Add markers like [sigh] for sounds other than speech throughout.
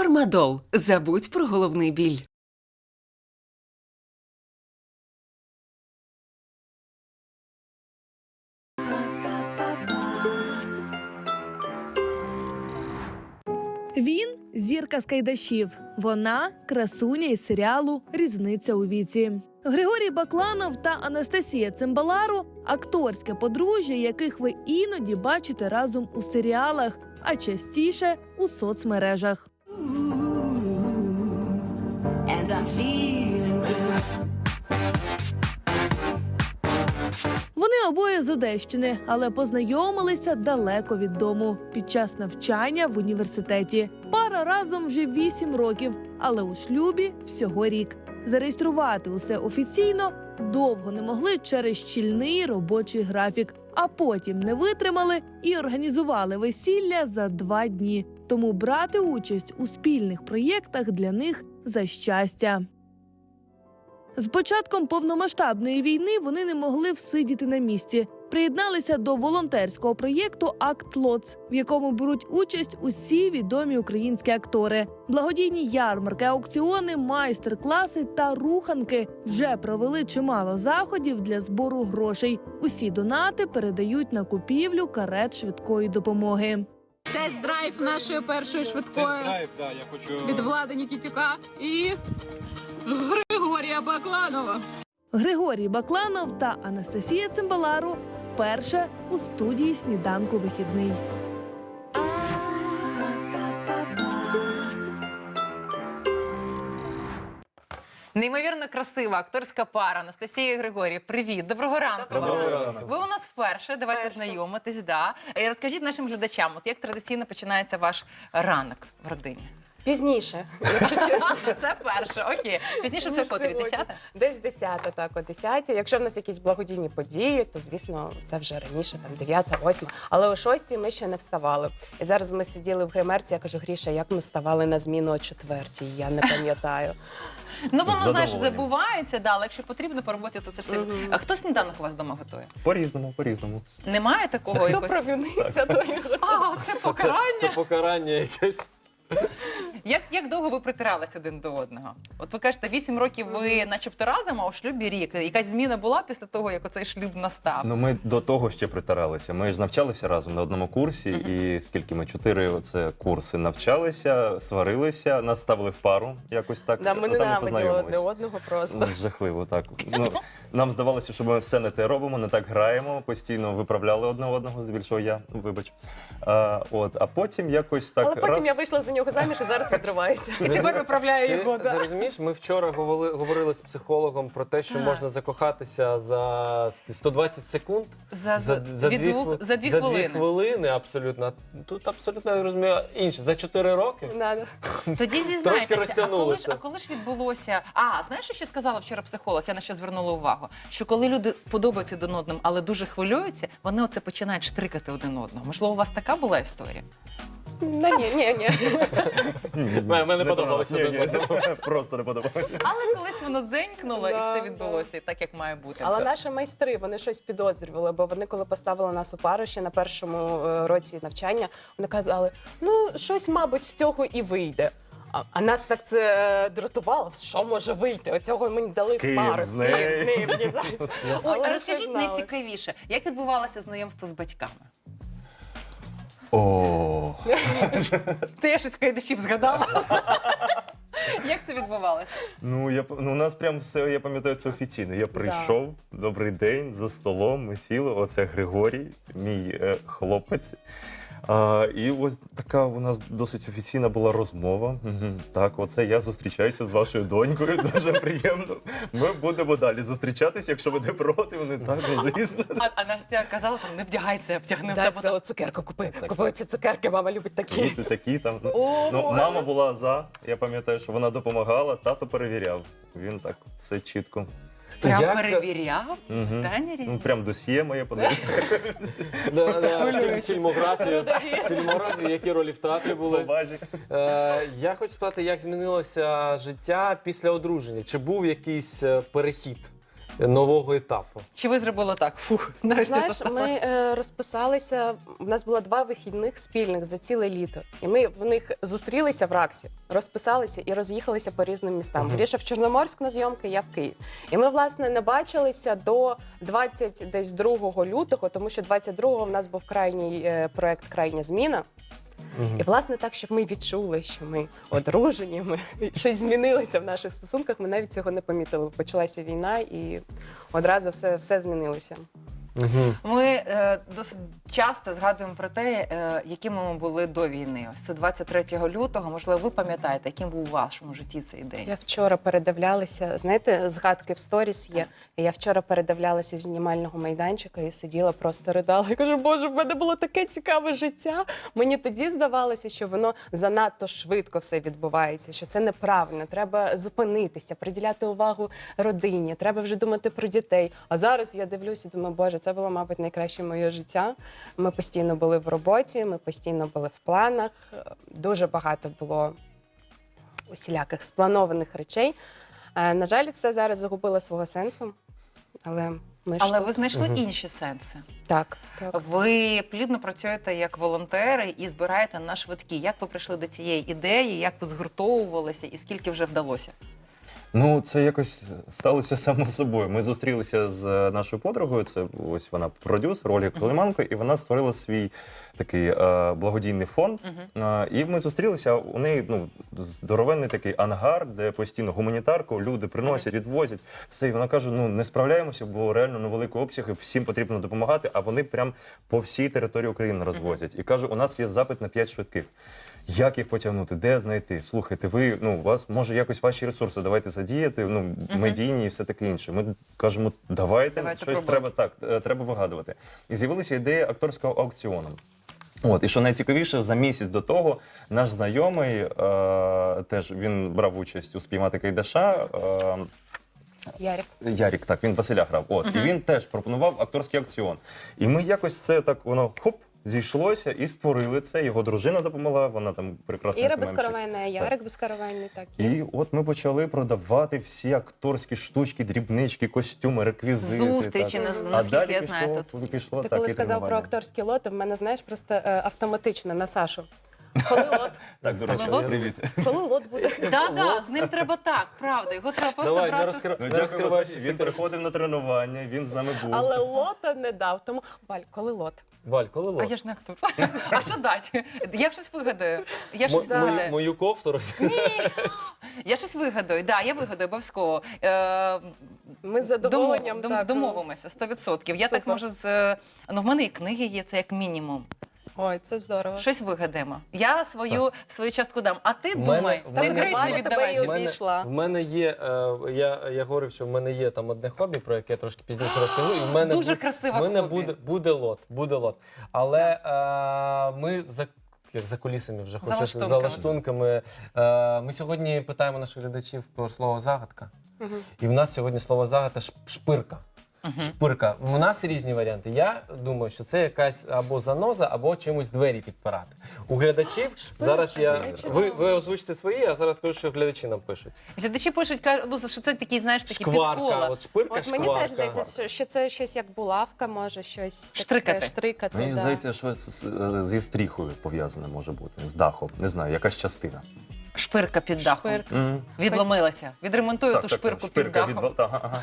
Фармадол. Забудь про головний біль. Він зірка з кайдашів. Вона красуня із серіалу Різниця у віці. Григорій Бакланов та Анастасія Цимбалару акторське подружжя, яких ви іноді бачите разом у серіалах, а частіше у соцмережах. Вони обоє з Одещини, але познайомилися далеко від дому під час навчання в університеті. Пара разом вже вісім років, але у шлюбі всього рік. Зареєструвати усе офіційно довго не могли через щільний робочий графік, а потім не витримали і організували весілля за два дні. Тому брати участь у спільних проєктах для них за щастя. З початком повномасштабної війни вони не могли всидіти на місці. Приєдналися до волонтерського проєкту Акт Лоц, в якому беруть участь усі відомі українські актори. Благодійні ярмарки, аукціони, майстер-класи та руханки вже провели чимало заходів для збору грошей. Усі донати передають на купівлю карет швидкої допомоги. Тест-драйв нашої першої швидкої Тест-драйв, да, я хочу. від влади Нікітюка і Григорія Бакланова. Григорій Бакланов та Анастасія Цимбалару вперше у студії сніданку вихідний. Неймовірно красива акторська пара Анастасія і Григорій. Привіт, доброго ранку. Доброго ранку. Ви у нас вперше. Давайте знайомитись. Да. І розкажіть нашим глядачам, от як традиційно починається ваш ранок в родині. Пізніше, якщо чесно. [laughs] Це перше, окей. Пізніше це Ніж котрі сьогодні. десята? Десь 10, так, о 10. Якщо в нас якісь благодійні події, то звісно це вже раніше, там 9, 8. Але о 6 ми ще не вставали. І зараз ми сиділи в гримерці. Я кажу, Гріша, як ми вставали на зміну о 4? Я не пам'ятаю. [laughs] Ну воно знаєш, задоволенням. забувається, да, але якщо потрібно по роботі, то це все. А хто сніданок у вас вдома готує? По-різному, по-різному. Немає такого Хто якось? провинився, той і готує. А, це покарання. Це покарання якесь. Як, як довго ви притирались один до одного? От ви кажете, 8 років ви начебто разом, а у шлюбі рік. Якась зміна була після того, як оцей шлюб настав? Ну ми до того ще притиралися. Ми ж навчалися разом на одному курсі, і скільки ми чотири оце курси навчалися, сварилися, нас ставили в пару якось так. Да, ми і ненавиділи одне одного просто. Ну, жахливо, так. Ну, нам здавалося, що ми все не те робимо, не так граємо, постійно виправляли одне одного, здебільшого я, вибач. А, от, а потім якось так. Але потім раз... я вийшла за нього заміж і зараз відриваюся. І тепер виправляє його. ти Да. розумієш, ми вчора говорили, говорили з психологом про те, що можна закохатися за 120 секунд. За, за, від дві двох, за дві хвилини. хвилини абсолютно. Тут абсолютно я розумію інше. За 4 роки. Тоді зізнайтеся, а коли, ж, розтягнулося. а коли ж відбулося? А, знаєш, що ще сказала вчора психолог? Я на що звернула увагу? Що коли люди подобаються один одному, але дуже хвилюються, вони оце починають штрикати один одного. Можливо, у вас така була історія? Да, ні, ні, ні. Мене подобалося Ні, ні, [laughs] Просто не подобалося. Але колись воно зенькнуло і все відбулося і так, як має бути. Але наші майстри вони щось підозрювали, бо вони, коли поставили нас у пару ще на першому е, році навчання, вони казали: ну щось, мабуть, з цього і вийде. А, а нас так це е, дратувало. Що може вийти? Оцього мені дали в пару. З З нею? [laughs] Ой, розкажіть найцікавіше, як відбувалося знайомство з батьками? О, Це я щось кайдашів згадала. Як це відбувалося? ну я п- ну у нас прям все, я пам'ятаю це офіційно. Я прийшов, добрий день, за столом. Ми сіли. Оце Григорій, мій е, хлопець. А, і ось така у нас досить офіційна була розмова. Так, оце я зустрічаюся з вашою донькою. [laughs] Дуже приємно. Ми будемо далі зустрічатися, якщо ви не проти. Вони так, ну звісно. А, а Настя казала, там не вдягайся, вдягни Да, все. сказала, цукерку купи. Купи ці цукерки, мама любить такі. Квіти такі там. Ну, О, ну, мама була за. Я пам'ятаю, що вона допомагала, тато перевіряв. Він так все чітко. Прям Як- перевіряв? Мгм. Питання різні. Ну, прям досьє моє подивився. [laughs] Да, да, хвилююче. фільм- Фільмографію, фільмографію, які ролі в театрі були. базі. Е, я хочу спитати, як змінилося життя після одруження? Чи був якийсь е, перехід? Нового етапу. Чи ви зробили так? Фух, [laughs] нарешті Знаєш, ми е, розписалися. У нас було два вихідних спільних за ціле літо, і ми в них зустрілися в Раксі, розписалися і роз'їхалися по різним містам. Мгм. Гріша в Чорноморськ на зйомки, я в Київ. І ми власне не бачилися до 20 десь 2 лютого, тому що 22-го в нас був крайній е, проект Крайня зміна. І власне так, щоб ми відчули, що ми одружені, ми щось змінилося в наших стосунках. Ми навіть цього не помітили. Почалася війна, і одразу все, все змінилося. Угу. Ми е, досить часто згадуємо про те, е, якими ми були до війни. Ось це 23 лютого. Можливо, ви пам'ятаєте, яким був у вашому житті цей день? Я вчора передивлялася. Знаєте, згадки в сторіс є. Я вчора передивлялася з знімального майданчика і сиділа, просто ридала. Я кажу, боже, в мене було таке цікаве життя. Мені тоді здавалося, що воно занадто швидко все відбувається, що це неправильно. Треба зупинитися, приділяти увагу родині. Треба вже думати про дітей. А зараз я дивлюся, і думаю, боже, це було, мабуть, найкраще моє життя. Ми постійно були в роботі, ми постійно були в планах. Дуже багато було усіляких спланованих речей. Е, На жаль, все зараз загубило свого сенсу. Але ми ж Але тут. ви знайшли інші сенси. так, так. Ви плідно працюєте як волонтери і збираєте на швидкі. Як ви прийшли до цієї ідеї? Як ви згуртовувалися і скільки вже вдалося? Ну, це якось сталося само собою. Ми зустрілися з е, нашою подругою. Це ось вона продюсер Ольга Климанко, і вона створила свій такий е, благодійний фонд. Е, і ми зустрілися. У неї ну здоровенний такий ангар, де постійно гуманітарку люди приносять, відвозять все. І вона каже: ну не справляємося, бо реально на великі обсяги всім потрібно допомагати. А вони прям по всій території України розвозять. І каже, у нас є запит на 5 швидких. Як їх потягнути? Де знайти? Слухайте, ви ну у вас може якось ваші ресурси давайте задіяти, ну медійні і все таке інше. Ми кажемо, давайте, Давайте щось пробувати. треба так, е, треба вигадувати. І з'явилася ідея акторського аукціону. От, і що найцікавіше, за місяць до того наш знайомий е, теж він брав участь у спіймати Кайдаша. Е, Ярик. Ярік, так, він Василя грав. От, і він теж пропонував акторський аукціон. І ми якось це так воно хоп. Зійшлося і створили це. Його дружина допомогла. Вона там прекрасна Іра безкоровайна, Ярик безкоровайний, так. І от ми почали продавати всі акторські штучки, дрібнички, костюми, реквізити. Зустрічі, так. на- а далі я пішло, знаю, тут. пішло Ти так, коли і сказав про акторські лоти, в мене знаєш просто е, автоматично на Сашу. [laughs] Коли лот? Так, до речі, Лот? привіт. Коли лот буде? Да, да, з ним треба так, правда. Його треба просто Давай, не, брати. Ну, не дякую, розкривай Саші, всі він приходив на тренування, він з нами був. Але лота не дав. Тому Валь, коли лот? Валь, коли А я ж не актор. [laughs] А що дати? Я щось вигадаю. Я Мо- щось мою, вигадаю. мою кофту роз... Я щось вигадаю. Да, я вигадаю обов'язково. Е, Ми з задоволенням домов- дом- так. домовимося 100%. Я так Супер. можу з е, ну в мене і книги є, це як мінімум. Ой, це здорово. Щось вигадаємо. Я свою свою частку дам. А ти мене- думай, в ти мене- не тебе віддавай. В мене, обійшла. в мене є, е, я, я говорив, що в мене є там одне хобі, про яке я трошки пізніше [gasps] розкажу. І в мене Дуже буде, красиве в мене хобі. буде, буде лот, буде лот. Але е, ми за, як за кулісами вже хочу сказати, за лаштунками. лаштунками. Е, ми сьогодні питаємо наших глядачів про слово загадка. І в нас сьогодні слово загадка шпирка. Шпирка. У нас різні варіанти. Я думаю, що це якась або заноза, або чимось двері підпирати. У глядачів зараз я. Ви, ви озвучите свої, а зараз скажу, що глядачі нам пишуть. Глядачі пишуть, кажуть, ну, що це такі, знаєш, такі Шкварка, підкола. от шпирка, От мені шкварка. теж здається, що, що це щось як булавка, може, щось таке Штрикати. штрикати Мені да. здається, що це з- зі стріхою пов'язане може бути, з дахом. Не знаю, якась частина. Шпирка під дахом. Шпирка. Відломилася. Відремонтую Так, ту так, шпирку так, під шпирка дахом. від- ага, ага.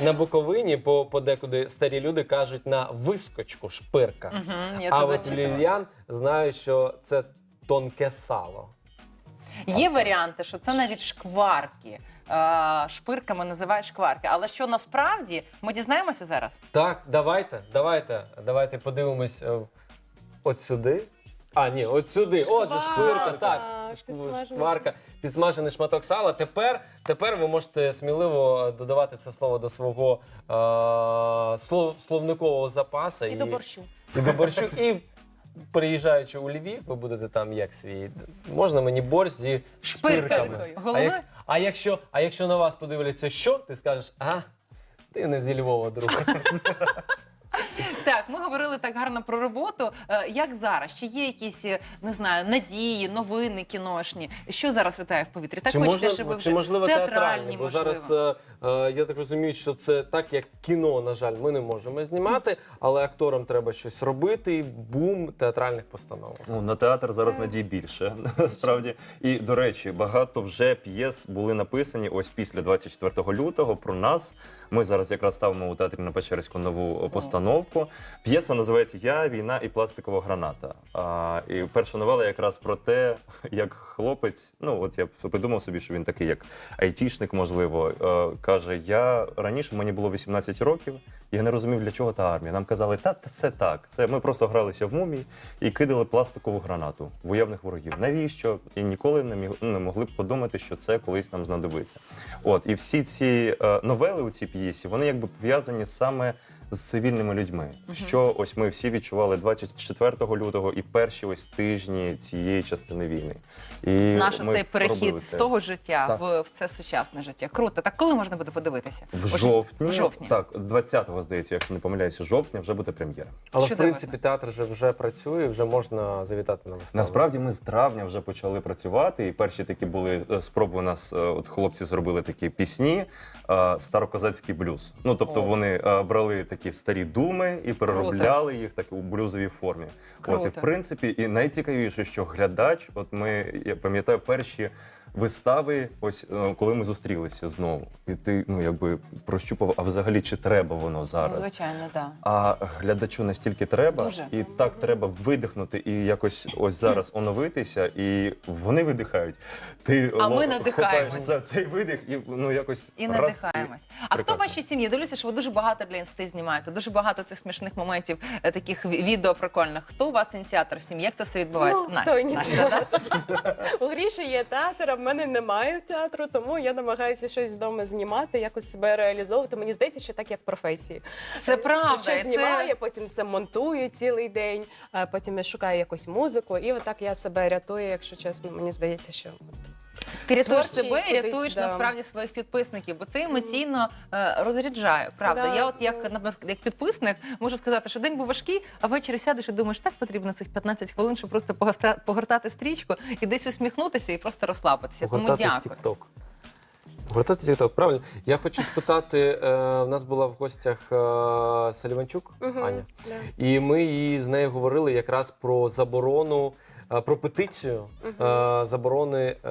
На Буковині по подекуди старі люди кажуть на вискочку шпирка. Мгм, я це а от зачитала. лільян знаю, що це тонке сало. Є варіанти, що це навіть шкварки. Е, Шпирками називають шкварки. Але що насправді ми дізнаємося зараз? Так, давайте, давайте, давайте подивимось е, от сюди. А, ні, от сюди. Отже, шпирка, так. підсмажений Шкварка, підсмажений шматок сала. Тепер, тепер ви можете сміливо додавати це слово до свого е, слов, словникового запасу. І до борщу. І до борщу. І приїжджаючи у Львів, ви будете там як свій. Можна мені борщ зі шпирками. Шпиркою. А, як, а, якщо, а якщо на вас подивляться, що, ти скажеш, а, ти не зі Львова, друг. [laughs] Так, ми говорили так гарно про роботу. Е, Як зараз? Чи є якісь е, не знаю надії, новини кіношні? Що зараз витає в повітрі? Так чи, хочете, можна, щоб ви чи вже можливо театральні? Бо можливо. зараз е, е, я так розумію, що це так, як кіно, на жаль, ми не можемо знімати, але акторам треба щось робити. Бум театральних постановок. Ну, на театр зараз надій більше, [laughs] насправді. І, до речі, багато вже п'єс були написані ось після 24 лютого про нас. Ми зараз якраз ставимо у театрі на Печерську нову постановку. П'єса називається Я, війна і пластикова граната. А, і перша новела якраз про те, як хлопець, ну от я придумав собі, що він такий, як айтішник, можливо, е, каже: Я раніше мені було 18 років, я не розумів, для чого та армія. Нам казали, та це так. Це ми просто гралися в мумії і кидали пластикову гранату в уявних ворогів. Навіщо? І ніколи не міг не могли б подумати, що це колись нам знадобиться. От і всі ці е, новели у цій п'єсі, вони якби пов'язані саме. З цивільними людьми, що ось ми всі відчували 24 лютого і перші ось тижні цієї частини війни. І Наш ми цей перехід з того життя в, в це сучасне життя. Круто. Так коли можна буде подивитися? в жовтні, В жовтні. так 20-го, здається, якщо не помиляюся, жовтня вже буде прем'єра. Але Чудово. в принципі театр вже, вже працює, вже можна завітати на виставу. Насправді ми з травня вже почали працювати, і перші такі були е, спроби. У нас е, от хлопці зробили такі пісні, е, старокозацький блюз. Ну тобто О. вони брали такі старі думи і переробляли їх так у блюзовій формі. От і в принципі, і найцікавіше, що глядач, от ми я пам'ятаю перші. Вистави, ось е, коли ми зустрілися знову, і ти ну якби прощупав, а взагалі чи треба воно Ну, зараз? звичайно, так. А глядачу настільки треба, Дуже. і так треба видихнути і якось ось зараз [clears throat] оновитися, і вони видихають. Ти А ми надихаємось. за цей видих, і ну якось І раз, надихаємось. А хто в прекрасно. вашій сім'ї? Дивлюся, що ви дуже багато для інсти знімаєте, дуже багато цих смішних моментів, е, таких ві- відео прикольних. Хто у вас ініціатор в сім'ї? Як це все відбувається? Ну, Настя, хто ініціатор? Настя, да? У Гріші є театр, а в мене немає театру, тому я намагаюся щось вдома знімати, якось себе реалізовувати. Мені здається, що так я в професії. Це правда. Щось і це- знімаю, потім це монтую цілий день, потім я шукаю якусь музику, і отак я себе рятую, якщо чесно. Мені здається, що Ти рятуєш себе і кудись, рятуєш да. насправді своїх підписників, бо це емоційно е, розряджає. Правда, Да, я от як да. наприклад, як підписник можу сказати, що день був важкий, а ввечері сядеш і думаєш, так потрібно цих 15 хвилин, щоб просто погорта- погортати стрічку і десь усміхнутися і просто розслабитися. Тому Гортати дякую. TikTok. Гортати TikTok, правильно. Я хочу спитати, е, в нас була в гостях е, Саліванчук Аня, і ми її з нею говорили якраз про заборону. е, Про петицію е, заборони е,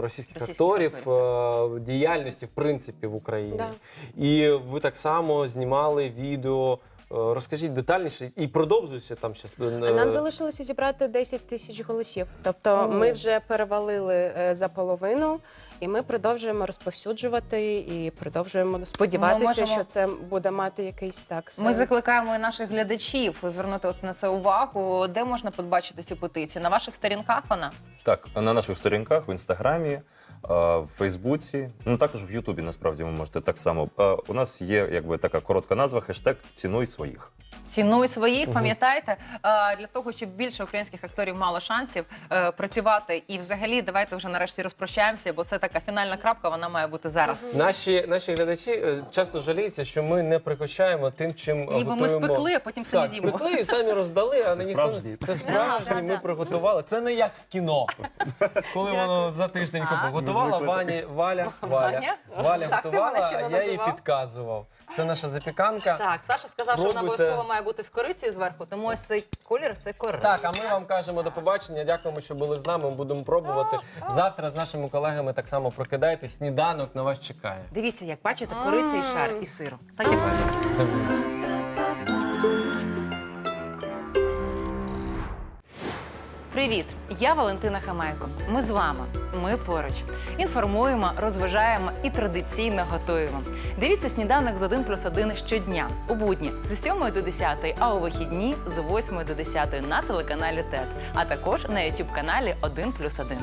російських, Російських акторів акторів, е, діяльності в принципі в Україні. Да. І ви так само знімали відео. Е, Розкажіть детальніше і продовжується там щас. А нам залишилося зібрати 10 тисяч голосів. Тобто ми вже перевалили е, за половину, і ми продовжуємо розповсюджувати і продовжуємо сподіватися, можемо- що це буде мати якийсь так. Ми сенс. закликаємо і наших глядачів звернути от на це увагу. Де можна побачити цю петицію? На ваших сторінках вона? Так, на наших сторінках в інстаграмі, е, в Фейсбуці, ну також в Ютубі. Насправді ви можете так само. Е, У нас є якби така коротка назва хештег Цінуй своїх. Цінуй своїх, пам'ятайте, е, для того, щоб більше українських акторів мало шансів е, працювати. І взагалі, давайте вже нарешті розпрощаємося, бо це така фінальна крапка, вона має бути зараз. Наші, наші глядачі е, часто жаліються, що ми не прикощаємо тим, чим Ніби ми спекли, а потім самі Так, спекли і самі роздали, а Це не ніхто справжні. це [laughs] справжні. Ми приготували. Це не як в кіно, [laughs] коли воно за тиждень готувала Вані, Валя, [laughs] Валя. Валя готувала, а я їй підказував. Це наша запіканка. Так, Саша сказав, що вона обов'язково має бути з корицею зверху, тому ось цей колір це кориця. Так, а ми вам кажемо до побачення. Дякуємо, що були з нами. Будемо пробувати. Завтра з нашими колегами так само прокидайте. Сніданок на вас чекає. Дивіться, як бачите, кориця і шар і сиру. Так і правильно. Привіт! Я Валентина Хамайко. Ми з вами. Ми поруч. Інформуємо, розважаємо і традиційно готуємо. Дивіться сніданок з 1 плюс 1 щодня у будні з 7 до 10, а у вихідні з 8 до 10 на телеканалі ТЕТ, а також на YouTube каналі 1 плюс 1.